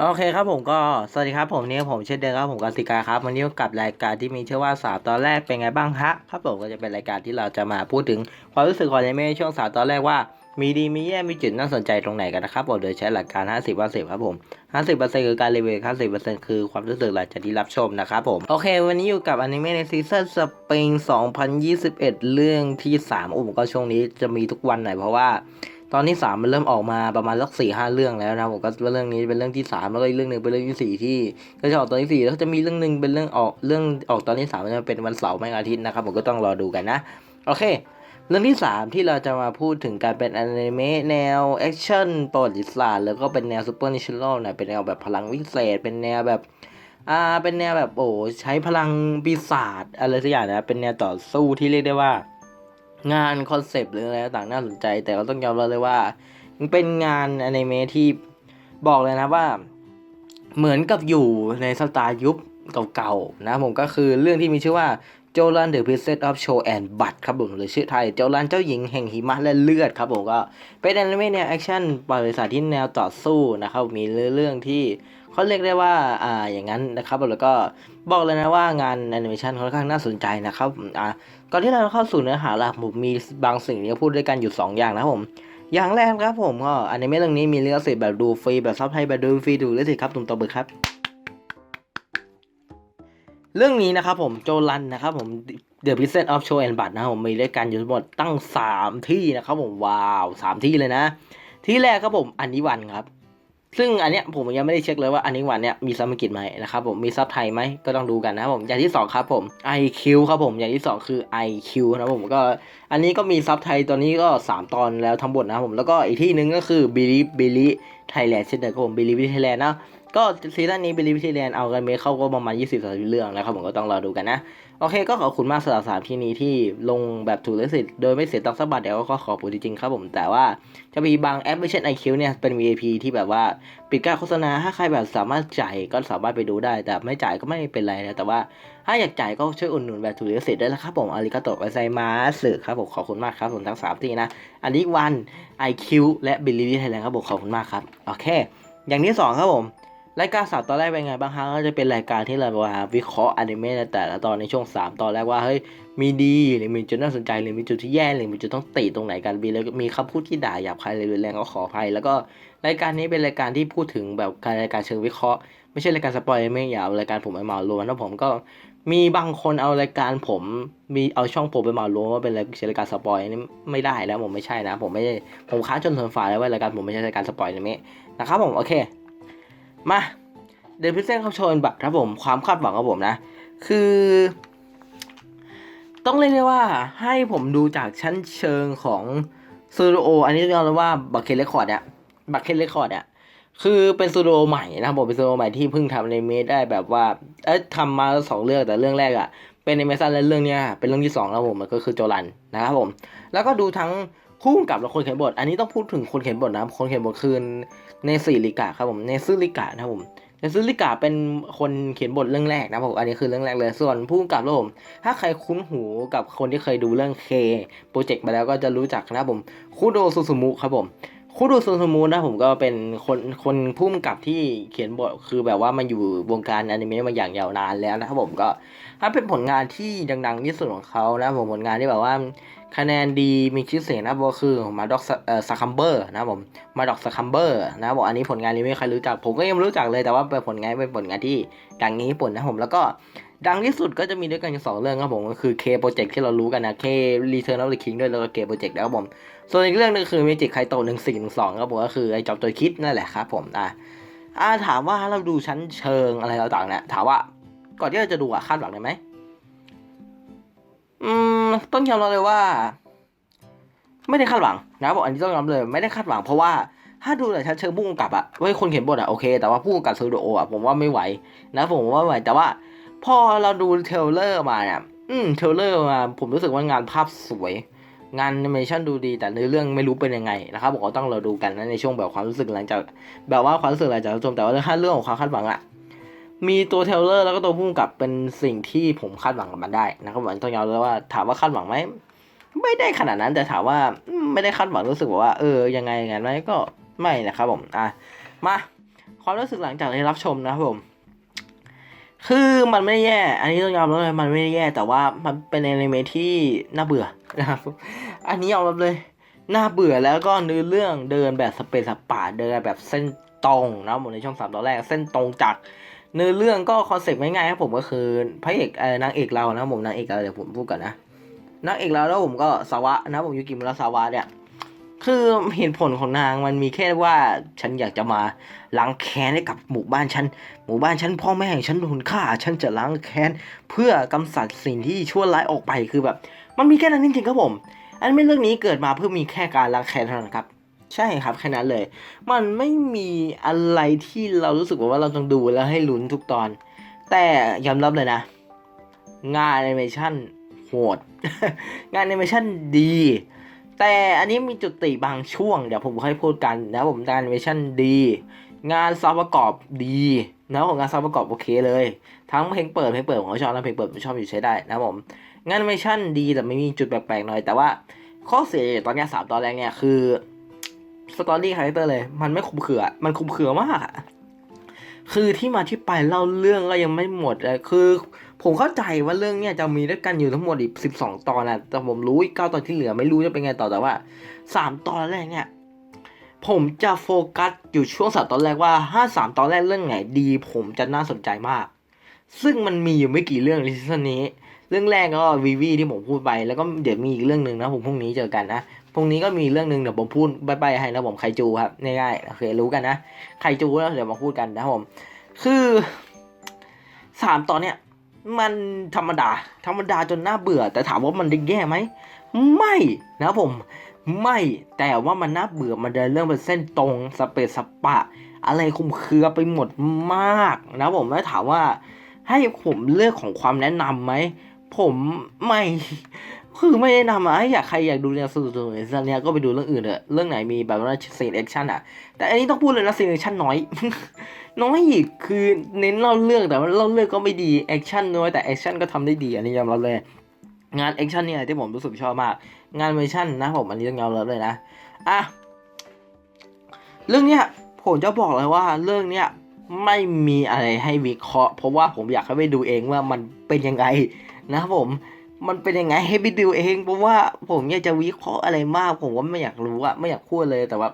โอเคครับผมก็สวัสดีครับผมนี่ผมเช่นเดิมครับผมกสิกาครับวันนี้กับรายการที่มีชื่อว่าสามตอนแรกเป็นไงบ้างฮะครับผมก็จะเป็นรายการที่เราจะมาพูดถึงความรู้สึกของในเมช่วงสามตอนแรกว่า มีดีมีแย่มีจุดน่าสนใจตรงไหนกันนะครับผมโดยใช้หลักการ 50 50ครับผม 50%คือการรีวิว50%คือความรู้สึกหลังจากที่รับชมนะครับผม โอเค วันนี้อยู่กับอนิเมะในซีซั่นสปริง 2021 เรื่องที่3โอ้มก็ช่วงนี้จะมีทุกวันหน่อยเพราะว่าตอนที่สามมันเริ่มออกมาประมาณสักสี่ห้าเรื่องแล้วนะผมก็เรื่องนี้เป็นเรื่องที่สามแล้วก็อีกเรื่องหนึ่งเป็นเรื่องที่สี่ที่ก็จะออกตอนที่สี่แล้วก็จะมีเรื่องหนึ่งเป็นเรื่องออกเรื่องออกตอนที่สามจะเป็นวันเสาร์ไม่อาทิตย์นะครับผมก็ต้องรอดูกันนะ โอเค เรื่องที่สามที่เราจะมาพูดถึงการเป็นอนิเมะแนวแอคชั่นประวัติศาสตร์แล้วก็เป็นแนวซูเปอร์นิชแนลนะเป็นแนวแบบพลังวิเศษ เป็นแนวแบบอ่าเป็นแนวแบบโอ้ใช้พลังปีศาจอะไรสักอย่างนะเป็นแนวต่อสู้ที่เรียกได้ว่า งานคอนเซปต์หรืออะไรต่างน่าสนใจ แต่ก็ต้องยอมรับเลยว่า เป็นงานอนิเมะที่บอกเลยนะว่า เหมือนกับอยู่ในสไตล์ยุคเก่าๆนะผมก็คือเรื่องที่มีชื่อว่า โจลันเดอะพิเศษออฟโชว์แอนด์บัตครับผมหรือชื่อไทยโจลันเจ้าหญิงแห่งหิมะและเลือดครับผมก็เป็นอนิเมะแนวแอคชั่นบริษัทที่แนวต่อสู้นะครับมีเรื่องที่เขาเรียกได้ว่าอ่าอย่างนั้นนะครับแล้วก็บอกเลยนะว่างานแอนิเมชันค่อนข้างน่าสนใจนะครับอ่าก่อนที่เราจะเข้าสู่เนื้อหาหลักผมมีบางสิ่งที่จะพูดด้วยกันอยู่ 2 อย่างนะครับผมอย่างแรกครับผมก็อนิเมะเรื่องนี้มีเลิขสิทธิ์แบบดูฟรีแบบซับไทยแบบดูฟรีดูเลิขสิทธิ์ครับตุ่มตบมือครับ เรื่องนี้นะครับผมโจลันนะครับผม The p r i s o n of Show and b u t นะครับผมมีด้วยกันอยู่ทั้งหมดตั้ง 3 ที่นะครับผมว้าว 3 ที่เลยนะ ที่แรกครับผมอันนี้วันครับ ซึ่งอันเนี้ยผมยังไม่ได้เช็คเลยว่าอันนี้วันเนี้ยมีซับอังกฤษไหมนะครับผมมีซับไทยไหมก็ต้องดูกันนะครับผมอย่างที่สองครับผม IQ ครับผมอย่างที่สองคือ IQ นะครับผมก็อันนี้ก็มีซับไทยตอนนี้ก็ 3 ตอนแล้วทั้งหมดนะครับผมแล้วก็อีกที่หนึ่งก็คือ Billy Billy Thailand เช่นเดิมครับผม Billy Billy Thailand นะ ก็ซีซั่นนี้ Billy Billy Thailand เอากันเมเข้าก็ประมาณ 20 30เรื่องนะครับผมก็ต้องรอดูกันนะ โอเคก็ขอบคุณมากสำหรับสามที่นี้ที่ลงแบบถูกลิขสิทธิ์โดยไม่เสียตังค์สักบาทเดี๋ยวก็ขอบคุณจริงๆครับผมแต่ว่าจะมีบางแอปไม่เช่น IQ เนี่ยเป็น VIP ที่แบบว่าปิดการโฆษณาถ้าใครแบบสามารถจ่ายก็สามารถไปดูได้ แต่ไม่จ่ายก็ไม่เป็นไรนะแต่ว่าถ้าอยากจ่ายก็ช่วยอุดหนุนแบบถูกลิขสิทธิ์ได้แล้วครับผมอาริกาโตะไวไซมาสึครับผมขอบคุณมากครับผมทั้งสามที่นะอันนี้วัน IQ และบิลลี่ไทยแลนด์ครับผมขอบคุณมากครับโอเค อย่างที่สองครับผม รายการสามตอนแรกเป็นไงบ้างฮะก็จะเป็นรายการที่เราว่าวิเคราะห์อนิเมะในแต่ละตอนในช่วง 3 ตอนแรกว่าเฮ้ยมีดีหรือมีจุดน่าสนใจหรือมีจุดที่แย่หรือมีจุดต้องติตรงไหนกันมีแล้วมีคำพูดที่ด่าหยาบคายเลยรุนแรงก็ขออภัย แล้วก็รายการนี้เป็นรายการที่พูดถึงแบบการรายการเชิงวิเคราะห์ไม่ใช่รายการสปอยไม่อยาเอารายการผมไปเหมารวมนะผมก็มีบางคนเอารายการผมมีเอาช่องผมไปเหมารวมว่าเป็นรายการสปอยนี่ไม่ได้แล้วผมไม่ใช่นะ ผมไม่ผมค้านจนทนฝ่าแล้วว่ารายการผมไม่ใช่รายการสปอยนิเมะนะครับผมโอเค มาเดนพิเซนเขาชว์บัตรครับผมความคาดหวังของผมนะ คือ ต้องเรียกได้ว่าให้ผมดูจากชั้นเชิงของสตูดิโออันนี้เรียกว่าบัคเคนเรคคอร์ดเนี่ยบัคเคนเรคคอร์ดเนี่ยคือเป็นสตูดิโอใหม่นะครับผมเป็นสตูดิโอใหม่ที่เพิ่งทำในเมได้แบบว่าเอ้ยทำมาสองเรื่องแต่เรื่องแรกอะเป็นในเมซันและเรื่องเนี้ยเป็นเรื่องที่สองแล้วผมมันก็คือโจลันนะครับผม แล้วก็ดูทั้ง ผู้กำกับและคนเขียนบท อันนี้ต้องพูดถึงคนเขียนบทนะครับคนเขียนบทคือเนซิลิกะครับผม เนซึลิกะนะครับผม เนซึลิกะเป็นคนเขียนบทเรื่องแรกนะผม อันนี้คือเรื่องแรกเลย ส่วนผู้กำกับแล้วผม ถ้าใครคุ้นหูกับคนที่เคยดูเรื่องเคโปรเจกต์มาแล้วก็จะรู้จักนะครับผม คุโดซูซูมุครับผมคุโดซูซูมุนะผมก็เป็นคนคนผู้กำกับที่เขียนบทคือแบบว่ามาอยู่วงการอนิเมะมาอย่างยาวนานแล้วนะครับผมก็ ถ้าเป็นผลงานที่ดังๆที่สุดของเขานะผมผลงานที่แบบว่าคะแนนดีมีชื่อเสียงนะก็คือมาด็อกเอ่อซัคัมเบอร์นะผมมาด็อกซัคัมเบอร์นะบผมอันนี้ผลงานนี้ไม่ใครรู้จัก ผมก็ยังไม่รู้จักเลยแต่ว่าเป็นผลงานเป็นผลงานที่ดังในญี่ปุ่นนะผมแล้วก็ดังที่สุดก็จะมีด้วยกันอยู่สองเรื่องครับผมก็คือ K Project ที่เรารู้กันนะ K Return of the King ด้วยแล้วก็ K Project นะครับผมส่วนอีกเรื่องหนึงคือ Magic ไคโตะหนึ่งสี่หนึ่งสองครับผมก็คือไอ้จอบตัวคิดนั่นแหละครับผมอะอ่าถามว่าเราดูชั้นเชิงอะไรต่างๆเนี่ยถามว่า ก่อนที่เราจะดูอะคาดหวังได้ไหมอืมต้องยอมรับเลยว่า ไม่ได้คาดหวังนะบผมอันนี้ต้องยอมเลย ไม่ได้คาดหวังเพราะว่าถ้าดูแต่ชั้นเชิงผู้กำกับอะว้ยคนเขียนบทอะโอเค แต่ว่าผู้กำกับสตูดโออะผมว่าไม่ไหวนะผมว่าไม่ไหวแต่ว่า พอเราดูเทรลเลอร์มาเนี่ยอืมเทรลเลอร์มาผมรู้สึกว่างานภาพสวย งานแอนิเมชันดูดี แต่ในเรื่องไม่รู้เป็นยังไงนะครับผมก็ต้องเราดูกันนะในช่วงแบบความรู้สึกหลังจากแบบว่าความรู้สึกหลังจากรับชมแต่ว่าถ้าเรื่องของความคาดหวังอะ มีตัวเทลเลอร์แล้วก็ตัวพุ่งกับเป็นสิ่งที่ผมคาดหวังกับมันได้นะครับผมต้องยอมรับว่าถามว่าคาดหวังไหมไม่ได้ขนาดนั้นแต่ถามว่าไม่ได้คาดหวังรู้สึกว่า เออยังไงอย่างนั้นไหมก็ไม่นะครับผมอะมาความรู้สึกหลังจากได้รับชมนะครับผม คือมันไม่ได้แย่ อันนี้ต้องยอมรับเลยมันไม่ได้แย่แต่ว่ามันเป็นอนิเมะที่น่าเบื่อนะครับอันนี้ยอมรับเลยน่าเบื่อแล้วก็เนื้อเรื่องเดินแบบสเปซสปาเดินแบบเส้นตรงนะผมในช่องสามตอนแรกเส้นตรงจาก เนื้อเรื่องก็คอนเซ็ปต์ง่ายๆครับผมก็คือพระเอกเอ่อนางเอกเรานะผมนางเอกเราเดี๋ยวผมพูดก่อนนะนางเอกเราแล้วผมก็สาวะนะผมยูกิมุระสาวะเนี่ยคือเหตุผลของนางมันมีแค่ว่าฉันอยากจะมาล้างแค้นให้กับหมู่บ้านฉันหมู่บ้านฉันพ่อแม่ของฉันโดนฆ่า ฉันจะล้างแค้นเพื่อกำจัดสิ่งที่ชั่วร้ายออกไปคือแบบ มันมีแค่นั้นจริงๆครับผม อันไม่เรื่องนี้เกิดมาเพื่อมีแค่การล้างแค้นเท่านั้นครับ ใช่ครับแค่นั้นเลย มันไม่มีอะไรที่เรารู้สึกว่าเราต้องดูแล้วให้ลุ้นทุกตอน แต่ยอมรับเลยนะ งานแอนิเมชันโหด งานแอนิเมชันดี แต่อันนี้มีจุดติบางช่วง เดี๋ยวผมค่อยพูดกันนะผมงานแอนิเมชันดี งานซาวด์ประกอบดีนะผมงานซาวด์ประกอบโอเคเลย ทั้งเพลงเปิดเพลงเปิดผมก็ชอบนะเพลงเปิดผมชอบอยู่ใช้ได้นะผมงานแอนิเมชันดีแต่ไม่มีจุดแปลกๆหน่อยแต่ว่าข้อเสียตอนนี้สามตอนแรกเนี่ยคือ สตอรี่คาแรคเตอร์เลย มันไม่คุมเขือ มันคุมเขือมากอะคือที่มาที่ไปเล่าเรื่องก็ยังไม่หมดเลยคือ ผมเข้าใจว่าเรื่องเนี้ยจะมีด้วยกันอยู่ทั้งหมดอีกสิบสองตอนนะแต่ผมรู้อีกเก้าตอนที่เหลือไม่รู้จะเป็นไงต่อแต่ว่าสามตอนแรกเนี่ยผมจะโฟกัสอยู่ช่วงสามตอนแรกว่าห้าสามตอนแรกเรื่องไหนดี ผมจะน่าสนใจมาก ซึ่งมันมีอยู่ไม่กี่เรื่องในซีซั่นนี้ เรื่องแรกก็วีวีที่ผมพูดไปแล้วก็เดี๋ยวมีอีกเรื่องหนึ่งนะผมพรุ่งนี้เจอกันนะ พรุ่งนี้ก็มีเรื่องหนึ่งเดี๋ยวผมพูดใบๆให้นะผมไคจูครับง่ายๆโอเครู้กันนะไคจูแล้วเดี๋ยวมาพูดกันนะผม คือสามตอนเนี้ยมันธรรมดา ธรรมดาจนน่าเบื่อ แต่ถามว่ามันได้แย่ไหมไม่นะผมไม่แต่ว่ามันน่าเบื่อมันเดินเรื่องเป็นเส้นตรงสเปซสปะ อะไรคุมเครือไปหมดมากนะผมแล้วถามว่าให้ผมเลือกของความแนะนำไหมผมไม่ คือไม่แนะนำอะให้อยากใครอยากดูแนวสนุกๆในซีซั่นเนี้ยก็ไปดูเรื่องอื่นเถอะเรื่องไหนมีแบบว่าซีนแอคชั่นอะแต่อันนี้ต้องพูดเลยนะซีนแอคชั่นน้อย น้อยอีกคือเน้นเล่าเรื่องแต่ว่าเล่าเรื่องก็ไม่ดีแอคชั่นน้อยแต่แอคชั่นก็ทำได้ดีอันนี้ยอมรับเลย งานแอคชั่นเนี่ยที่ผมรู้สึกชอบมาก งานเวอร์ชั่นนะผมอันนี้ต้องยอมรับเลยนะอะเรื่องเนี้ยผมจะบอกเลยว่าเรื่องเนี้ยไม่มีอะไรให้วิเคราะห์ เพราะว่าผมอยากให้ไปดูเองว่ามันเป็นยังไงนะผม มันเป็นยังไงให้ไปดูเองเพราะว่าผมอยากจะวิเคราะห์อะไรมาก ผมก็ไม่อยากรู้อะไม่อยากพูดเลยแต่ว่า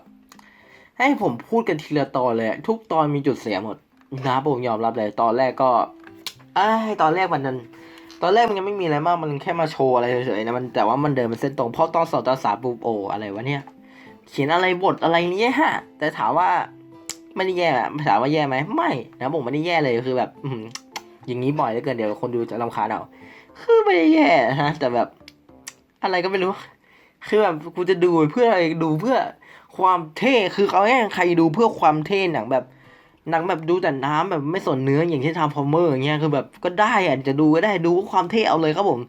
ให้ผมพูดกันทีละตอนเลย ทุกตอนมีจุดเสียหมดนะผมยอมรับเลยตอนแรกก็ไอ้ตอนแรกมันนั้นตอนแรกมันยังไม่มีอะไรมากมันแค่มาโชว์อะไรเฉยๆนะมันแต่ว่ามันเดินเป็นเส้นตรงเพราะตอนสองตอนสามปุ๊บโออะไรวะเนี่ยเขียนอะไรบทอะไรเนี้ยฮะ แต่ถามว่าไม่ได้แย่อะถามว่าแย่ไหมไม่นะผมไม่ได้แย่เลยคือแบบอือหืออย่างนี้บ่อยเหลือเกินเดี๋ยวคนดูจะรำคาญเอา คือไม่ได้แย่นะแต่แบบอะไรก็ไม่รู้ คือแบบกูจะดูเพื่ออะไรดูเพื่อความเท่คือเขาแค่ใครดูเพื่อความเท่หนังแบบหนังแบบดูแต่น้ำแบบไม่สนเนื้ออย่างเช่นทำฟอร์เมอร์อย่างเงี้ยคือแบบก็ได้อะจะดูก็ได้ดูความเท่เอาเลยครับผม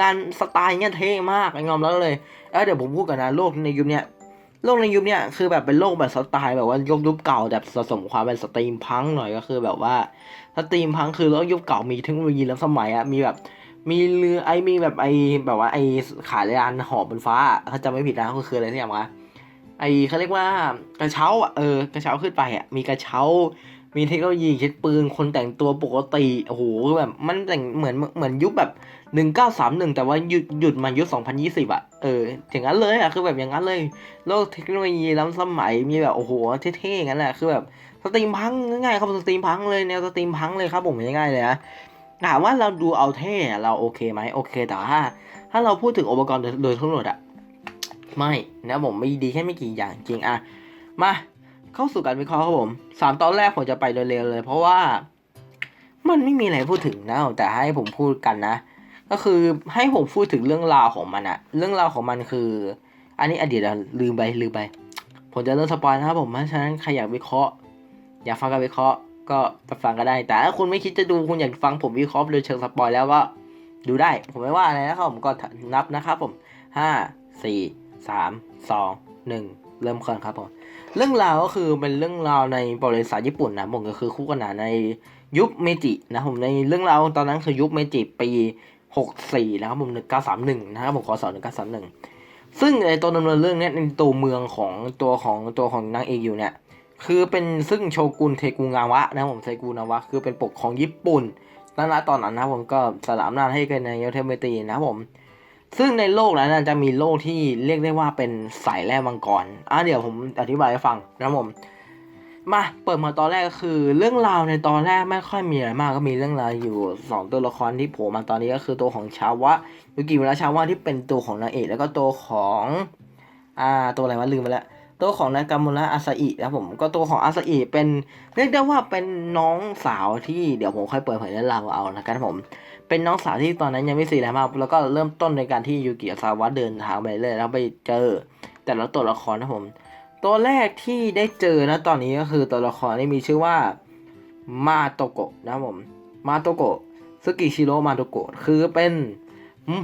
งานสไตล์เนี้ยเท่มากยอมแล้วเลยเออเดี๋ยวผมพูดกันนะโลกในยุคเนี้ยโลกในยุคเนี้ยคือแบบเป็นโลกแบบสไตล์แบบว่ายุคยุคเก่าแบบผสมความเป็นสตรีมพังหน่อยก็คือแบบว่าสตรีมพังคือโลกยุคเก่ามีเทคโนโลยีล้วสมัยอะมีแบบ มีเรือไอมีแบบไอแบบว่าไอขายยานหอบบนฟ้าถ้าจำไม่ผิดนะก็คืออะไรที่อย่างวะไอเขาเรียกว่ากระเช้าเออกระเช้าขึ้นไปอะมีกระเช้า มีเทคโนโลยีเช็ดปืนคนแต่งตัวปกติโอ้โหแบบมันแต่งเหมือนเหมือนยุคแบบหนึ่งเก้าสามหนึ่งแต่ว่าหยุดหยุดมายุคสองพันยี่สิบอะเอออย่างนั้นเลยอะคือแบบอย่างนั้นเลย โลกเทคโนโลยีล้ำสมัยมีแบบโอ้โหเท่ๆงั้นแหละคือแบบสตรีมพังง่ายๆครับสตรีมพังเลยแนวสตรีมพังเลยครับผมง่ายๆเลยนะ ถามว่าเราดูเอาเท่เราโอเคไหมโอเคแต่ถ้า ถ้าเราพูดถึงอุปกรณ์โดยทั้งหมดอะไม่นะผมไม่ดีแค่ไม่กี่อย่างจริงอะมาเข้าสู่การวิเคราะห์ครับผมสามตอนแรกผมจะไปเร็วๆเลย เพราะว่ามันไม่มีอะไรพูดถึงนะแต่ให้ผมพูดกันนะ ก็คือให้ผมพูดถึงเรื่องราวของมันอะเรื่องราวของมันคือ อันนี้อดีตลืมไปลืมไป ผมจะเริ่มสปอยนะครับผมเพราะฉะนั้นใครอยากวิเคราะห์ อยากฟังการวิเคราะห์ ก็ไปฟังก็ได้ แต่ถ้าคุณไม่คิดจะดูคุณอยากฟังผมวิเคราะห์โดยเชิงสปอยแล้วก็ดูได้ ผมไม่ว่าอะไรนะครับผมก็นับนะครับผมห้าสี่สามสองหนึ่งเริ่มก่อนครับผมเรื่องราวก็คือเป็นเรื่องราวในบริษัทญี่ปุ่นนะผมก็คือคู่ขนานในยุคเมจินะผมในเรื่องราวตอนนั้นคือยุคเมจิปี64นะครับผม1931นะครับผมขอสอน1931ซึ่งในตัวดำเนินเรื่องเนี้ยในตัวเมืองของตัวของตัวของนางเอกอยู่เนี่ย คือเป็นซึ่งโชกุนเทกุงาวะนะผมเทกุงาวะคือเป็นปกของญี่ปุ่นนั่นละตอนนั้นนะผมก็สละอำนาจให้กับนายกเทมเตรีนะผมซึ่งในโลกนั้นจะมีโลกที่เรียกได้ว่าเป็นสายแร่มังกรอะเดี๋ยวผมอธิบายให้ฟังนะผมมาเปิดมาตอนแรกก็คือ เรื่องราวในตอนแรกไม่ค่อยมีอะไรมากก็มีเรื่องราวอยู่สองตัวละครที่โผล่มาตอนนี้ก็คือตัวของชาวะยุกิมุระชาวะที่เป็นตัวของนางเอกแล้วก็ตัวของอ่าตัวอะไรวะลืมไปแล้ว ตัวของนากามุระอาซาอินะผมก็ตัวของอาซาอิเป็นเรียกได้ว่าเป็นน้องสาวที่เดี๋ยวผมค่อยเปิดเผยเรื่องราวเอานะครับผม เป็นน้องสาวที่ตอนนั้นยังไม่สีอะไรมากแล้วก็เริ่มต้นในการที่ยูกิอาซาวะเดินทางไปเรื่อยแล้วไปเจอ แต่ละตัวละครนะผม ตัวแรกที่ได้เจอนะตอนนี้ก็คือตัวละครที่มีชื่อว่ามาโตโกะนะผมมาโตโกะซึกิชิโร่มาโตโกะคือเป็น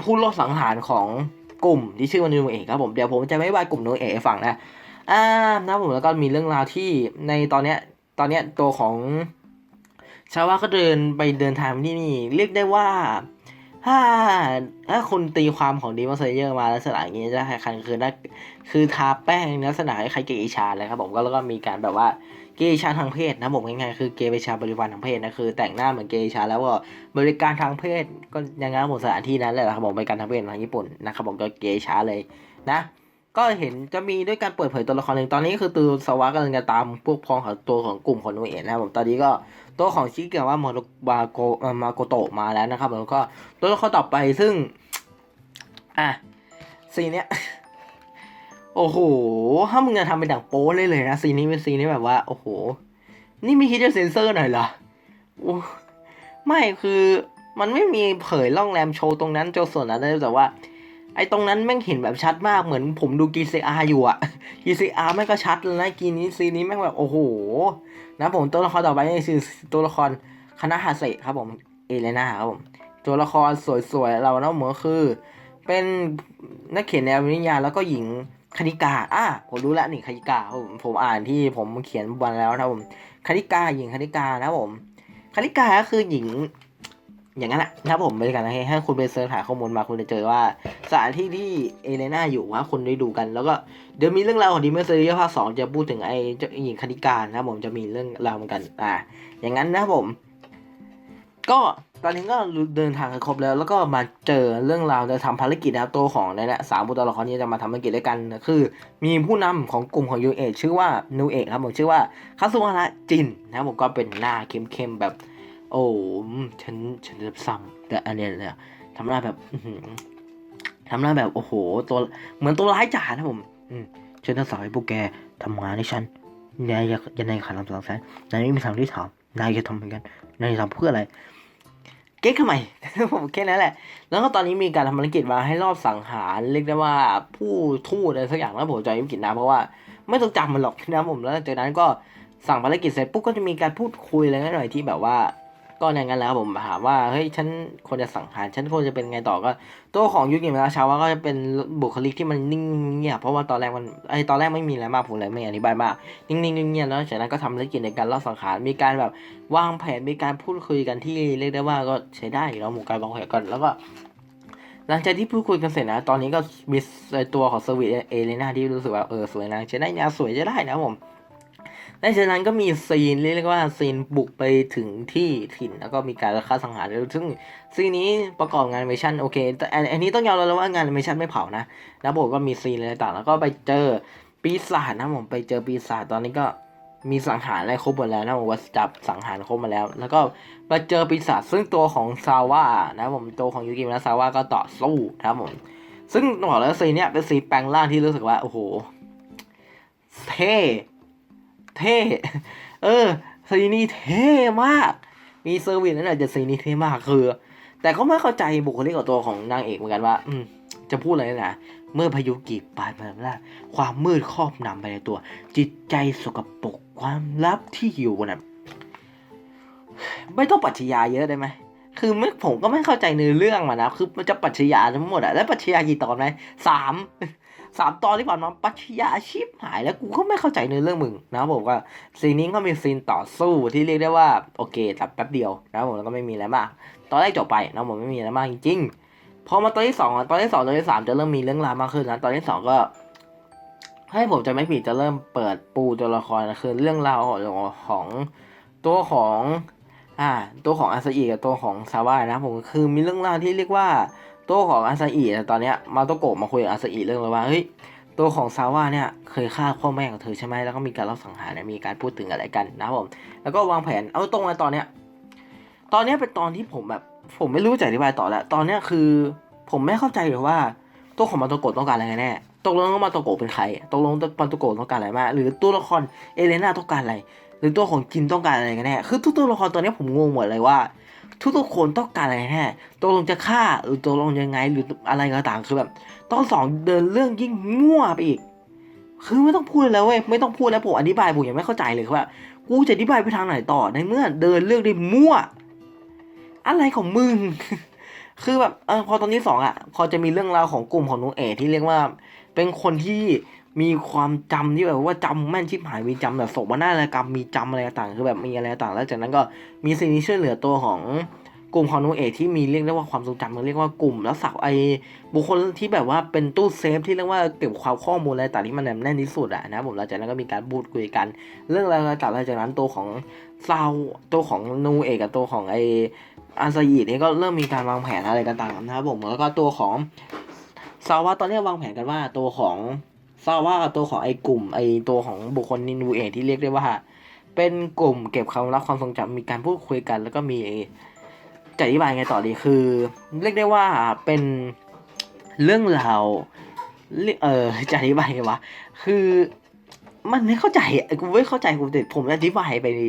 ผู้ลอบสังหารของกลุ่มที่ชื่อว่านูเอะครับผมเดี๋ยวผมจะไม่บากลุ่มนูเอะให้ฟังนะ อ่านะผมแล้วก็มีเรื่องราวที่ในตอนเนี้ยตอนเนี้ยตัวของชาวะก็เดินไปเดินทางที่นี่ เรียกได้ว่าถ้าถ้าคุณตีความของดีมอนเซเยอร์มาลักษณะอย่างนี้จะคล้ายๆคือนักคือทาแป้งลักษณะคล้ายเกอิชาเลยครับผมก็แล้วก็มีการแบบว่าเกอิชาทางเพศนะผมง่ายๆคือเกอิชาบริวารทางเพศนะคือ แต่งหน้าเหมือนเกอิชาแล้วก็บริการทางเพศก็ยังงั้นผมสถานที่นั้นแหละครับผมบริการทางเพศทางญี่ปุ่นนะครับผมก็เกอิชาเลยนะ ก็เห็นจะมีด้วยการเปิดเผยตัวละครหนึ่งตอนนี้คือตัวสวะกำลังจะตามพวกพ้องของตัวของกลุ่มของโนเอะนะครับผมตอนนี้ก็ตัวของชิเกะว่าโมโตบาโกเอ่อมาโกโตะมาแล้วนะครับแล้วก็ตัวละครต่อไปซึ่ง อะซีนเนี้ยโอ้โห ถ้ามึงจะทำเป็นดังโป๊เลยเลยนะซีนนี้เป็นซีนที่แบบว่า โอ้โห นี่ม่คิดจะเซ็นเซอร์หน่อยเหรอโอ้ไม่คือมันไม่มีเผยล่องแรมโชว์ตรงนั้นโจส่วนนั้นเลยแต่ว่า ไอ้ตรงนั้นแม่งเห็นแบบชัดมากเหมือนผมดู GCR อยู่อะ GCR แม่งก็ชัดเลยนะกีนี้ซีนี้แม่งแบบโอ้โหนะผมตัวละครต่อไปนี่คือตัวละครคณะฮาเซครับผมเอเลนาครับผมตัวละครสวยๆเราเนาะเหมือนคือ เป็นนักเขียนแนววิญญาณแล้วก็หญิงคณิกาอะผมรู้แล้วนี่คณิกาผมผมอ่านที่ผมเขียนวันแล้วนะผมคณิกาหญิงคณิกานะผมคณิกาก็คือหญิง อย่างนั้นแหละนะครับผมบริการให้ให้คุณไปเสิร์ชหาข้อมูลมาคุณจะเจอว่าสถานที่ที่เอเลน่าอยู่ว่าคุณได้ดูกัน แล้วก็เดี๋ยวมีเรื่องราวของดีเมอร์เซอร์ภาคสองจะพูดถึงไอ้เจ้าหญิงคณิการนะครับผมจะมีเรื่องราวเหมือนกัน อ่า อย่างนั้นนะครับผม ก็ตอนนี้ก็เดินทางกันครบแล้ว แล้วก็มาเจอเรื่องราวจะทำภารกิจนะครับตัวของในเนี่ยสามตัวละครนี้จะมาทำภารกิจด้วยกันคือ มีผู้นำของกลุ่มของยูเอชื่อว่านูเอะครับผมชื่อว่าคาสุวาระจินนะครับผมก็เป็นหน้าเข้มๆแบบ โอ้อืมฉันฉันจะสั่งแต่อันเนี้ยเนี่ยทำหน้าแบบทำหน้าแบบโอ้โห ตัวเหมือนตัวร้ายจ๋านะผมฉันจะสั่งให้พวกแกทำงานให้ฉันนายอย่าอย่านายขาดคำสั่งฉันนายไม่มีทางที่ถามนายจะทำเหมือนกันนายจะทำเพื่ออะไร เก๊กทำไมผมแค่นั้นแหละ แล้วก็ตอนนี้มีการทำภารกิจมาให้รอบสังหารเรียกได้ว่าผู้ทูตอะไรสักอย่างแล้วผมจำไม่ผิดนะเพราะว่าไม่ต้องจำมันหรอกนะผมแล้วจากนั้นก็สั่งภารกิจเสร็จปุ๊บก็จะมีการพูดคุยอะไรนิดหน่อยที่แบบว่า ก็อย่างนั้นแล้วผมถามว่าเฮ้ยฉันควรจะสังหารฉันควรจะเป็นไงต่อก็ ตัวของยุกิมิราชาวะก็จะเป็นบุคลิกที่มันนิ่งเงียบเพราะว่าตอนแรกมันไอตอนแรกไม่มีอะไรมากผมเลยไม่อธิบายมากนิ่งๆเงียบแล้วจากนั้นก็ทำภารกิจในการลอบสังหารมีการแบบวางแผนมีการพูดคุยกันที่เรียกได้ว่าก็ใช้ได้อยู่แล้วหมู่การวางแผนกันแล้วก็หลังจากที่พูดคุยกันเสร็จนะ ตอนนี้ก็มีตัวของสวีทเอเลนาที่รู้สึกว่าเออสวยนะใช้ได้นะสวยจะได้นะผม และจากนั้นก็มีซีนเรียกว่าซีนบุกไปถึงที่ถิ่นแล้วก็มีการฆ่าสังหารซึ่งซีนนี้ประกอบงานแอนิเมชันโอเคแต่อันนี้ต้องยอมรับแล้วว่างานแอนิเมชันไม่เผานะ แล้วผมก็มีซีนอะไรต่างแล้วก็ไปเจอปีศาจนะผมไปเจอปีศาจตอนนี้ก็มีสังหารอะไรครบหมดแล้วนะผมว่าจับสังหารครบมาแล้ว แล้วก็ไปเจอปีศาจซึ่งตัวของซาวะนะผมตัวของยูกิและซาวะก็ต่อสู้นะผมซึ่งต้องบอกแล้วซีนเนี้ยเป็นซีนแปลงร่างที่รู้สึกว่าโอ้โหเท่ เท่ เออซีนนี้เท่มาก มีเซอร์วิสนั่นแหละจะซีนนี้เท่มากคือ แต่ก็ไม่เข้าใจบุคลิกของตัวของนางเอกเหมือนกันว่า อืมจะพูดอะไรนะ เมื่อพายุกีบปายมาแล้วความมืดครอบนำไปในตัว จิตใจสกปรกความลับที่อยู่น่ะไม่ต้องปรัชญาเยอะได้ไหมคือไม่ผมก็ไม่เข้าใจเนื้อเรื่องมันนะ คือมันจะปรัชญาทั้งหมดอะแล้วปรัชญากี่ตอนไหมสาม สามตอนที่ผ่านมาปัชญาอาชีพหายแล้วกูก็ไม่เข้าใจในเรื่องมึงนะครับผมว่าซีนนี้ก็มีซีนต่อสู้ที่เรียกได้ว่าโอเคแต่แป๊บเดียวนะครับผมแล้วก็ไม่มีอะไรมาก ตอนแรกจบไปนะผมไม่มีอะไรมากจริงๆพอมาตอนที่สองตอนที่สองตอนที่สามจะเริ่มมีเรื่องราวมากขึ้นนะตอนที่สองก็ให้ผมจะไม่ผิดจะเริ่มเปิดปูตัวละครคือเรื่องราวของตัวของอ่าตัวของอาซาอิกับตัวของซาวะนะผมคือมีเรื่องราวที่เรียกว่า ตัวของอาซาอิตอนเนี้ยมาโตโกะมาคุยกับอาซาอิเรื่องเลยว่าเฮ้ยตัวของซาวะเนี่ยเคยฆ่าพ่อแม่ของเธอใช่ไหมแล้วก็มีการรับสังหารมีการพูดถึงอะไรกันนะผมแล้วก็วางแผนเอาตรงเลยตอนเนี้ยตอนเนี้ยเป็นตอนที่ผมแบบผมไม่รู้จะอธิบายต่อแล้ว ตอนเนี้ยคือผมไม่เข้าใจเลยว่าตัวของมาโตโกะต้องการอะไรแน่ตกลงว่ามาโตโกะเป็นใครตกลงมาโตโกะต้องการอะไรมาก หรือตัวละครเอเลน่าต้องการอะไร หรือตัวของจินต้องการอะไรกันแน่คือทุกตัวละครตอนนี้ผมงงหมดเลยว่า ทุกตัวคนต้องการอะไรแน่ตกลงจะฆ่าหรือตกลงยังไงหรืออะไรก็ต่างคือแบบตอนสองเดินเรื่องยิ่งมั่วไปอีก คือไม่ต้องพูดแล้วเว้ยไม่ต้องพูดแล้วผมอธิบายผมยังไม่เข้าใจเลยว่ากูจะอธิบายไปทางไหนต่อในเมื่อ เดินเรื่องได้มั่ว อะไรของมึงคือแบบเออพอตอนที่สองอะ พอจะมีเรื่องราวของกลุ่มของนุ้งเอ๋ที่เรียกว่า เป็นคนที่ มีความจำที่แบบว่าจำแม่นชิบหายมีจำแบบศพมาหน้ากรรมมีจำอะไรต่างคือแบบมีอะไรต่างแล้วจากนั้นก็มีสิ่งที่ช่วยเหลือตัวของกลุ่มของนุ้งเอที่มีเรียกได้ว่าความทรงจำมันเรียกว่ากลุ่มแล้วสักไอบุคคลที่แบบว่าเป็นตู้เซฟที่เรียกว่าเก็บความข้อมูลอะไรต่างที่มันแน่นที่สุดอะนะผมแล้วจากนั้นก็มีการพูดคุยกัน เรื่องราวต่างๆจากนั้นตัวของซาวตัวของนูเอกกับตัวของไออาซายิเนี่ยก็เริ่มมีการวางแผนอะไรกันต่างนะครับผมแล้วก็ตัวของซาวะตอนนี้วางแผนกันว่าตัวของ ทราบว่าตัวของไอ้กลุ่มไอ้ตัวของบุคคลนินูเอที่เรียกได้ว่า เป็นกลุ่มเก็บความลับความทรงจำมีการพูดคุยกัน แล้วก็มีจะอธิบายไงต่อดีคือ เรียกได้ว่าเป็นเรื่องราวเรียกเออจะอธิบายไงวะคือ มันไม่เข้าใจอะกูไม่เข้าใจกูแต่ผมอธิบายไปดี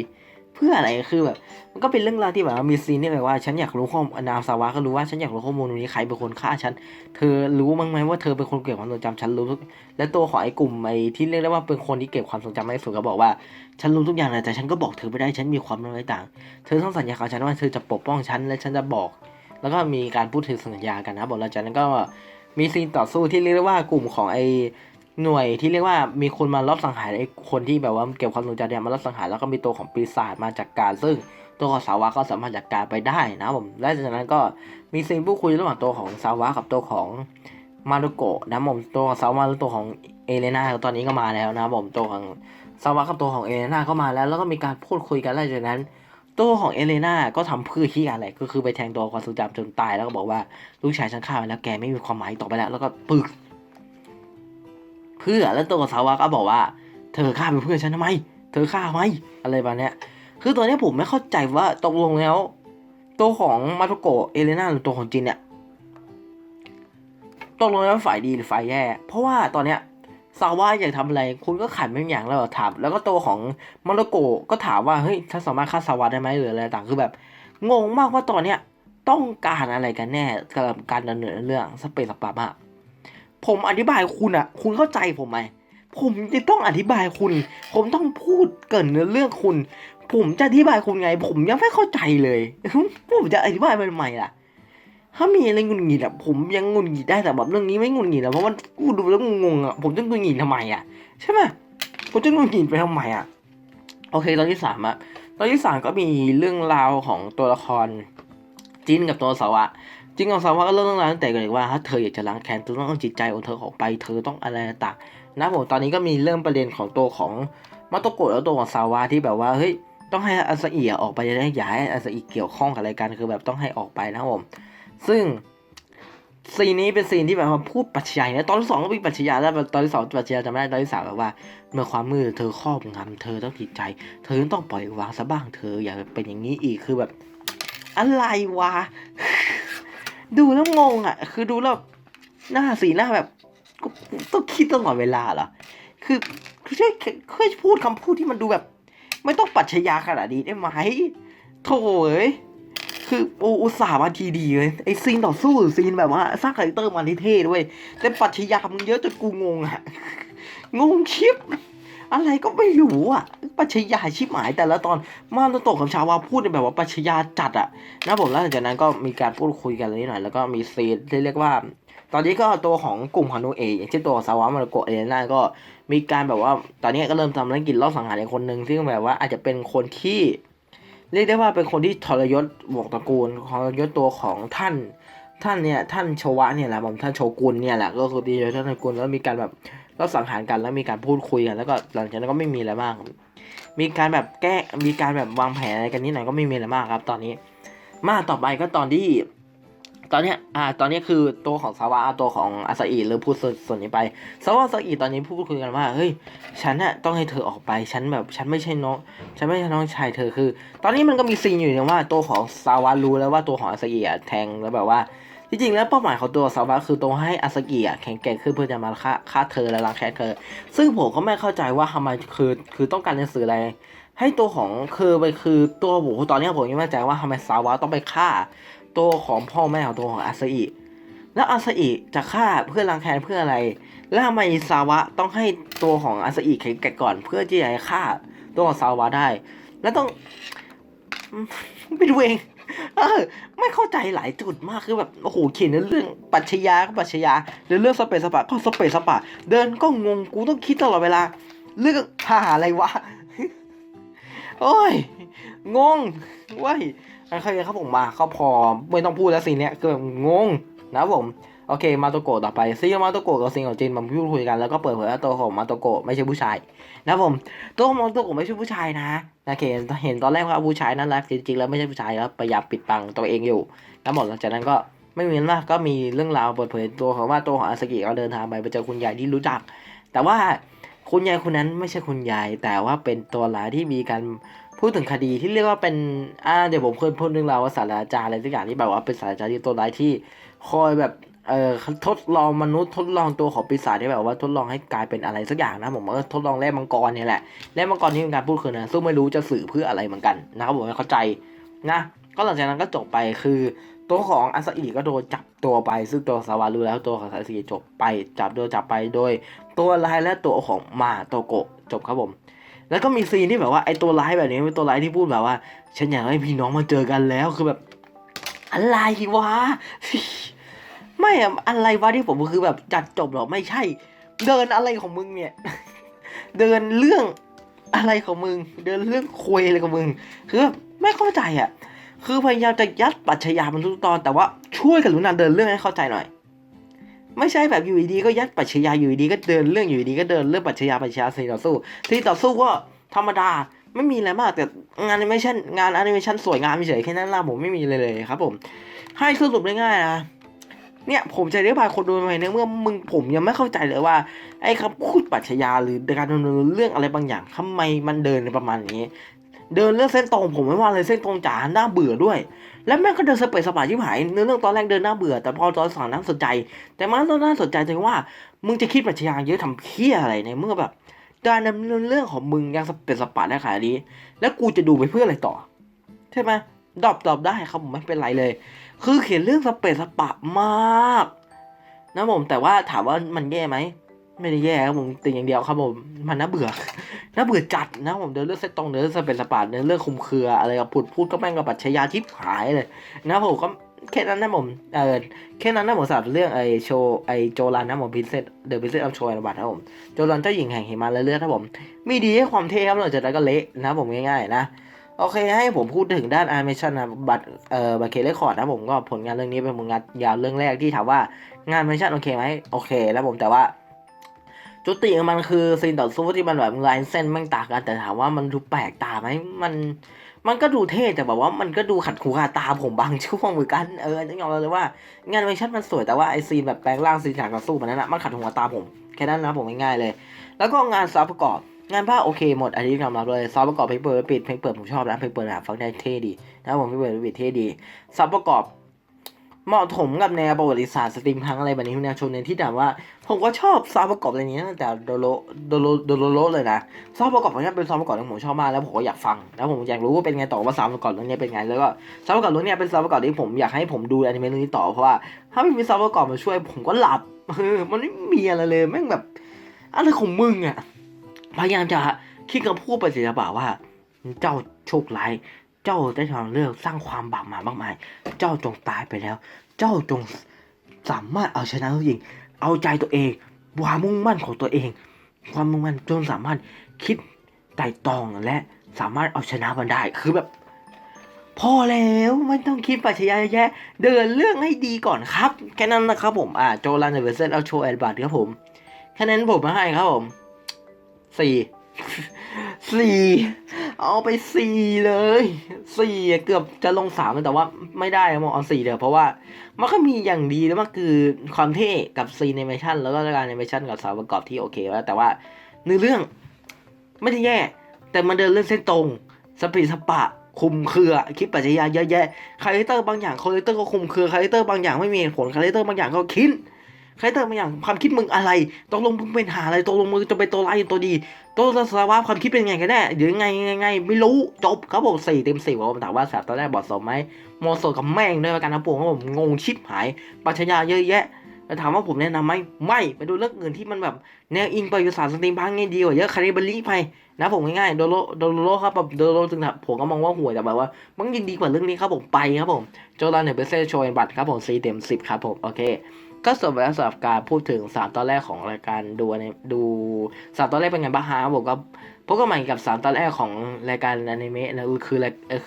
เพื่ออะไรคือแบบมันก็เป็นเรื่องราวที่แบบว่ามีซีนที่แบบว่า ฉันอยากรู้ข้อมูลนามสาวะก็รู้ว่าฉันอยากรู้ข้อมูลตรงนี้ใครเป็นคนฆ่าฉันเธอรู้มั้งไหมว่าเธอเป็นคนเก็บความทรงจำฉันรู้ทุกและตัวของไอ้กลุ่มไอ้ที่เรียกได้ว่าเป็นคนที่เก็บความทรงจำมากที่สุดก็บอกว่าฉันรู้ทุกอย่างเลยแต่ฉันก็บอกเธอไม่ได้ฉันมีความอะไรต่าง เธอต้องสัญญากับฉันว่าเธอจะปกป้องฉันและฉันจะบอก แล้วก็มีการพูดถึงสัญญากันนะบอกแล้วจากนั้นก็มีซีนต่อสู้ที่เรียกได้ว่ากลุ่มของไอ หน่วยที่เรียกว่ามีคนมารอบสังหารไอ้คนที่แบบว่าเก็บความทรงจำเนี่ยมารอบสังหารแล้วก็มีตัวของปีศาจมาจัดการ ซึ่งตัวของสาวะก็สามารถจัดการไปได้นะผมและจากนั้นก็มีซีนพูดคุยระหว่างตัวของสาวะกับตัวของมารุโกะนะผมตัวของสาวะและตัวของเอเลนาตอนนี้ก็มาแล้วนะผมตัวของสาวะกับตัวของเอเลนาก็มาแล้ว แล้วก็มีการพูดคุยกันแล้วจากนั้นตัวของเอเลนาก็ทำเพื่อที่อะไรก็คือไปแทงตัวความทรงจำจนตายแล้วก็บอกว่าลูกชายฉันฆ่าไปแล้วแกไม่มีความหมายต่อไปแล้ว แล้วก็ปึก พื่อแล้วตัวของสาวะก็บอกว่า เธอฆ่าเป็นเพื่อนฉันทำไม เธอฆ่าไหมอะไรแบบเนี้ยคือตอนนี้ผมไม่เข้าใจว่าตกลงแล้ว ตัวของมาโตโกเอเลนาหรือตัวของจินเนี่ยตกลงแล้วฝ่ายดีหรือฝ่ายแย่ เพราะว่าตอนเนี้ยซาว่าอยากทำอะไร คุณก็ขันไม่อย่างแล้วถาม แล้วก็ตัวของมาโตโกก็ถามว่าเฮ้ยฉันสามารถฆ่าซาวะได้ไหมหรืออะไรต่างคือแบบ งงมากว่าตอนเนี้ยต้องการอะไรกันแน่กับการดำเนินเรื่องสเปซสปาอะ ผมอธิบายคุณอะคุณเข้าใจผมไหมผมจะต้องอธิบายคุณ ผมต้องพูดเกินเรื่องคุณ ผมจะอธิบายคุณไง ผมยังไม่เข้าใจเลยผมจะอธิบายมันใหม่ล่ะ ถ้ามีอะไรงุนงิดอะผมยังงุนงิดได้แต่แบบเรื่องนี้ไม่งุนงิดอะเพราะมันกูดูแล้วงงอะผมจะงุนงิดทำไมอะใช่ไหมผมจะงุนงิดไปทำไมอะโอเค ตอนที่สามอะตอนที่สามก็มีเรื่องราวของตัวละครจินกับตัวสาวะ จินกับสาวะก็เริ่มเรื่องราวตั้งแต่เกิดว่าถ้าเธออยากจะล้างแค้นเธอต้องเอาจิตใจของเธอออกไปเธอต้องอะไรต่างนะผมตอนนี้ก็มีเริ่มประเด็นของตัวของมาโตโกะแล้วตัวของสาวะที่แบบว่าเฮ้ยต้องให้อาซาอิออกไปจะได้อย่าให้อาซาอิเกี่ยวข้องกับอะไรกันคือแบบต้องให้ออกไปนะผมซึ่งซีนนี้เป็นซีนที่แบบว่าพูดปรัชญาเนี่ยตอนที่สองก็มีปรัชญาแล้วตอนที่สองปรัชญาจำไม่ได้ตอนที่สามแบบว่า เมื่อความมืดเธอครอบงำเธอต้องจิตใจ เธอต้องปล่อยวางซะบ้างเธออย่าเป็นอย่างนี้อีกคือแบบ อะไรวะ ดูแล้วงงอะ คือดูแล้วหน้าสีหน้าแบบต้องคิดตลอดเวลาเหรอ คือคือช่วยช่วยพูดคำพูดที่มันดูแบบ ไม่ต้องปรัชญาขนาดนี้ได้ไหมโถเอ้ยคือโออุตส่าห์มาทีดีเลยไอซีนต่อสู้ซีนแบบว่าสร้างคาแรคเตอร์มาเท่ด้วยแต่ปรัชญามึงเยอะจนกูงงอะงงชิป อะไรก็ไม่รู้อะ ปัชญาชิบหายแต่ละตอนมาโตโตะกับชาวาพูดแบบว่าปัชญาจัดอะนะผมแล้วหลังจากนั้นก็มีการพูดคุยกันนิดหน่อยแล้วก็มีซีนที่เรียกว่า ตอนนี้ก็ตัวของกลุ่มฮานุเอะอย่างเช่นตัวซาวะมารโกะเอเลน่าก็มีการแบบว่า ตอนนี้ก็เริ่มทำธุรกิจรอบสังหารอีกคนหนึ่งซึ่งแบบว่าอาจจะเป็นคนที่เรียกได้ว่าเป็นคนที่ทรยศวงตระกูลทรยศตัวของท่านท่านเนี่ยท่านโชวะเนี่ยแหละผมท่านโชกุนเนี่ยแหละก็คือดีโดยท่านโชกุนแล้วมีการแบบ รอบสังหารกันแล้วมีการพูดคุยกัน แล้วก็หลังจากนั้นก็ไม่มีอะไรมากมีการแบบแก้มีการแบบวางแผนอะไรกันนิดหน่อยก็ไม่มีอะไรมากครับ ตอนนี้ มาต่อไปก็ตอนที่ ตอนเนี้ยอ่า ตอนนี้คือตัวของซาวะเอาตัวของอาซาอิหรือพูดส่วนส่วนนี้ไปซาวะอาซาอิตอนนี้พูดคุยกันว่าเฮ้ยฉันน่ะต้องให้เธอออกไปฉันแบบฉันไม่ใช่น้องฉันไม่ใช่น้องชายเธอคือ ตอนนี้มันก็มีซีนอยู่นะว่าตัวของซาวะรู้แล้วว่าตัวของอาซาอิแทงแล้วแบบว่า จริงๆแล้วเป้าหมายของตัวซาวะคือตัวให้อาซากิอะแข็งแกร่งขึ้นเพื่อจะมาฆ่าฆ่าเธอและล้างแค้นเธอ ซึ่งผมก็ไม่เข้าใจว่าทำไมคือคือต้องการจะสื่ออะไร ให้ตัวของคือไปคือตัวผมตอนนี้ผมยังไม่แน่ใจว่าทำไมซาวะต้องไปฆ่า ตัวของพ่อแม่ของตัวของอาซาอิแล้วอาซาอิจะฆ่าเพื่อล้างแค้นเพื่ออะไร แล้วทำไมซาวะต้องให้ตัวของอาซาอิแข็งแกร่งก่อน เพื่อที่จะฆ่าตัวของซาวะได้ แล้วต้องอืมไปดูเอง เออไม่เข้าใจหลายจุดมากคือแบบโอ้โหเขียนเรื่องปัชญาก็ปัชญาหรือเรื่องสเปซสปะก็สเปซสปะ เดินก็งงกูต้องคิดตลอดเวลา เรื่องหาอะไรวะโอ้ยงงว้ยอันเคครับผมมาเขาพอไม่ต้องพูดแล้วสิเนี้ยคือแบบงงนะผม โอเค มาโตโกะต่อไปซีมาโตโกะกับซิงของจินมาพูดคุยกันแล้วก็เปิดเผยว่าตัวของมาโตโกะไม่ใช่ผู้ชายนะผมตัวของมาโตโกะไม่ใช่ผู้ชายนะนะเห็นเห็นตอนแรกว่าผู้ชายนั่นแหละจริงๆแล้วไม่ใช่ผู้ชายครับพยายามปิดบังตัวเองอยู่แล้วหมดหลังจากนั้นก็ไม่มีมากก็มีเรื่องราวเปิดเผยตัวของว่าตัวของอาสกิก็เดินทางไปไปเจอคุณยายที่รู้จัก แต่ว่าคุณยายคนนั้นไม่ใช่คุณยาย แต่ว่าเป็นตัวร้ายที่มีการพูดถึงคดีที่เรียกว่าเป็นอ่าเดี๋ยวผมเคยพูดเรื่องราวว่าศาสตราจารย์อะไรสักอย่างที่แบบว่าเป็นศาสตราจารย์ที่ตัวร้ายที่คอยแบบ เอ่อทดลองมนุษย์ทดลองตัวของปีศาจที่แบบว่าทดลองให้กลายเป็นอะไรสักอย่างนะผมก็ทดลองแร่มังกรเนี่ยแหละแร่มังกรที่มีการพูดคือนะซึ่งไม่รู้จะสื่อเพื่ออะไรเหมือนกันนะครับผมไม่เข้าใจนะก็หลังจากนั้นก็จบไปคือตัวของอาซาอิก็โดนจับตัวไป ซึ่งตัวสาวารู้แล้วตัวของอาซาอิจบไป จับโดนจับไปโดย ตัวร้ายและตัวของมาโตโกะจบครับผม แล้วก็มีซีนที่แบบว่าไอตัวร้ายแบบนี้เป็นตัวร้ายที่พูดแบบว่า ฉันอยากให้พี่น้องมาเจอกันแล้วคือแบบอะไรวะ ไม่อะอะไรวะที่ผมคือแบบจัดจบหรอไม่ใช่ เดินอะไรของมึงเนี่ย เดินเรื่องอะไรของมึง เดินเรื่องคุยอะไรของมึง คือแบบไม่เข้าใจอะ คือพยายามจะยัดปรัชญามันทุกตอนแต่ว่าช่วยกันรู้นเดินเรื่องให้เข้าใจหน่อย ไม่ใช่แบบอยู่ดีก็ยัดปรัชญาอยู่ดีก็เดินเรื่องอยู่ดีก็เดินเรื่องปรัชญาปรัชญาสีต่อสู้สีต่อสู้ก็ธรรมดาไม่มีอะไรมากแต่งานแอนิเมชันงานแอนิเมชันสวยงามเฉยแค่นั้นละผมไม่มีเลยเลยครับผม ให้สรุปง่ายๆนะ เนี่ยผมจะอธิบายคนดูไปในเมื่อมึงผมยังไม่เข้าใจเลยว่าไอ้คำพูดปรัชญาหรือการดำเนินเรื่องอะไรบางอย่างทำไมมันเดินประมาณนี้ เดินเรื่องเส้นตรงผมไม่ว่าเลยเส้นตรงจ๋าหน้าเบื่อด้วย แล้วแม่งก็เดินสเปซสปาชิบหายเนื้อเรื่องตอนแรกเดินหน้าเบื่อ แต่พอตอนสองน่าสนใจ แต่มันตองน่าสนใจตรงว่า มึงจะคิดปรัชญาเยอะทำเพี้ยอะไรในเมื่อแบบการดำเนินเรื่องของมึงยังสเปซสปาได้ขนาดนี้ แล้วกูจะดูไปเพื่ออะไรต่อ ใช่ไหมดอปดอปได้ครับผมไม่เป็นไรเลย คือเขียนเรื่องสเปซสปามากนะผมแต่ว่าถามว่ามันแย่ไหมไม่ได้แย่ครับผมติงอย่างเดียวครับผมมันน่าเบื่อน่าเบื่อจัดนะผมเดินเรื่องเซตตรงเดินเรื่องสเปซสปาเดินเรื่องคุมเครืออะไรกับพูดพูดก็แม่งกับปรัชญาทิพหายเลยนะผมก็แค่นั้นนะผมเออแค่นั้นนะผมสำหรับเรื่องไอโชไอโจรันนะผมพิเศษเดอะพิเศษอัพโชว์ระบาดครับผมโจรันเจ้าหญิงแห่งหิมะและเลือดครับผมมีดีให้ความเท่ครับหลังจากนั้นก็เละนะผมง่ายๆนะ โอเคให้ผมพูดถึงด้านแอนิเมชันนะบัตรเอ่อบัตรเคเลคอร์ดนะผมก็ผลงานเรื่องนี้เป็นผลงานยาวเรื่องแรกที่ถามว่างานแอนิเมชันโอเคไหมโอเค แล้วผมแต่ว่า จุดติของมันคือซีนต่อสู้ที่มันแบบลายเส้นแม่งต่างกันแต่ถามว่ามันดูแปลกตาไหมมันมันก็ดูเท่แต่แบบว่ามันก็ดูขัดหูขัดตาผมบางช่วงเหมือนกันเออต้องยอมรับเลยว่างานแอนิเมชันมันสวยแต่ว่าไอซีนแบบแปลงร่างซีนฉากต่อสู้มันนั้นนะมันขัดหูขัดตาผมแค่นั้นนะผมง่ายๆเลย แล้วก็งานซาวด์ประกอบ งานภาคโอเคหมดอันนี้ยอมรับเลยซาวประกอบเพลงเปิดปิดเพลงเปิดผมชอบนะเพลงเปิดแบบฟังได้เท่ดีนะผมเพลงเปิดปิดเท่ดีซาวประกอบเหมาะสมกับแนวประวัติศาสตร์สตรีมพังอะไรแบบนี้แนวชนในที่แบบว่า ผมก็ชอบซาวประกอบอะไรนี้ตั้งแต่โดโลโดโลโดโลโลเลยนะซาวประกอบของนี้เป็นซาวประกอบที่ผมชอบมากแล้วผมก็อยากฟังแล้วผมอยากรู้ว่าเป็นไงต่อว่าซาวด์ประกอบเรื่องนี้เป็นไงแล้วก็ซาวประกอบเรื่องนี้เป็นซาวประกอบที่ผมอยากให้ผมดูอนิเมะเรื่องนี้ต่อเพราะว่าถ้าไม่มีซาวประกอบมาช่วยผมก็หลับเออมันไม่มีอะไรเลยแม่งแบบอะไรของมึงอะ พยายามจะคิดคำพูดปศิลปะว่า เจ้าโชคร้าย เจ้าได้ทางเลือกสร้างความบาปมามากมาย เจ้าจงตายไปแล้ว เจ้าจงสามารถเอาชนะทุกสิ่งเอาใจตัวเองความมุ่งมั่นของตัวเอง ความมุ่งมั่นจนสามารถคิดไต่ตองและสามารถเอาชนะมันได้คือแบบ พอแล้วไม่ต้องคิดปัจจัยแย่เดินเรื่องให้ดีก่อนครับ แค่นั้นนะครับผมอ่าโจลันเวอร์เซนเอาโชว์แอดบัตครับผมแค่นั้นผมมาให้ครับผม สี่สี่เอาไปสี่เลยสี่เกือบจะลงสามแต่ว่าไม่ได้ครับผมเอาสี่เลยวเพราะว่ามันก็มีอย่างดีแล้วมันคือความเท่กับซีนเนเมชันแล้วก็การเนเมชันกับสาวประกอบที่โอเคแล้วแต่ว่าเนื้อเรื่องไม่ได้แย่ แต่มันเดินเรื่องเส้นตรงสปีดสปะคุมเครือคิดปัจจัยเยอะแยะคาแรคเตอร์บางอย่างคาแรคเตอร์ก็คุมเครือคาแรคเตอร์บางอย่างไม่มีเหตุผลคาแรคเตอร์บางอย่างก็คิด คาแรคเตอร์บางอย่างความคิดมึงอะไรตกลงมึงเป็นหาอะไรตกลงมึงจะเป็นตัวร้ายตัวดีตัวสารวัตรความคิดเป็นไงกันแน่หรือไงไงไงไม่รู้จบครับผมสี่เต็มสิบผมถามว่าแสบตอนแรกบอดสมไหมมอสกับแม่งด้วยกันนะผมครับผมงงชิบหายปัญญาเยอะแยะแต่ถามว่าผมแนะนำไหมไม่ไปดูเรื่องอื่นที่มันแบบแนวอิงไปอยู่สารสตรีมพังไงดีกว่าเยอะคาริบารีไปนะผมง่ายๆโดโลโดโลครับแบบโดโลจึงผมก็มองว่าห่วยแต่แบบว่า มันยินดีกว่าเรื่องนี้ครับผมไปครับผมโจลานเนเบเซโชยบัตครับผมสี่เต็มสิบครับผมโอเค ก็จบแล้วสำหรับการพูดถึงสามตอนแรกของรายการดูในดูสามตอนแรกเป็นไงบ้างฮะผมก็พบกันใหม่กับสามตอนแรกของรายการอนิเมะนะคือ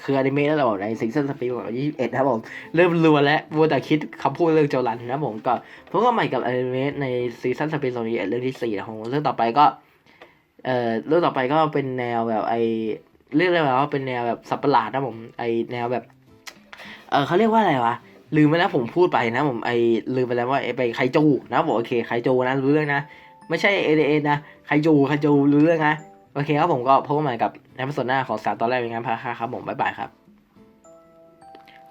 คืออนิเมะแล้วเราในซีซั่นสปีดของยี่สิบเอ็ดนะครับผมเริ่มรัวแล้ววัวแต่คิดคำพูดเรื่องโจรันนะผมก็พบกันใหม่กับอนิเมะในซีซั่นสปีดของยี่สิบเอ็ดเรื่องที่สี่ของเรื่องต่อไปก็เอ่อเรื่องต่อไปก็เป็นแนวแบบไอเรียกได้ว่าเป็นแนวแบบสับประหลาดนะผมไอแนวแบบเออเขาเรียกว่าอะไรวะ ลืมไปแล้วผมพูดไปนะ ผมไอลืมไปแล้วว่าไอไปไคจูนะบอกโอเคไคจูนะรู้เรื่องนะ ไม่ใช่เอเอนะไคจูไคจูรู้เรื่องนะ โอเคครับผมก็พบกันใหม่กับในพิสดหน้าของสารตอนแรกเป็นงานพาค่ะครับผมบ๊ายบายครับ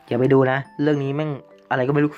อย่าไปดูนะ เรื่องนี้แม่งอะไรก็ไม่รู้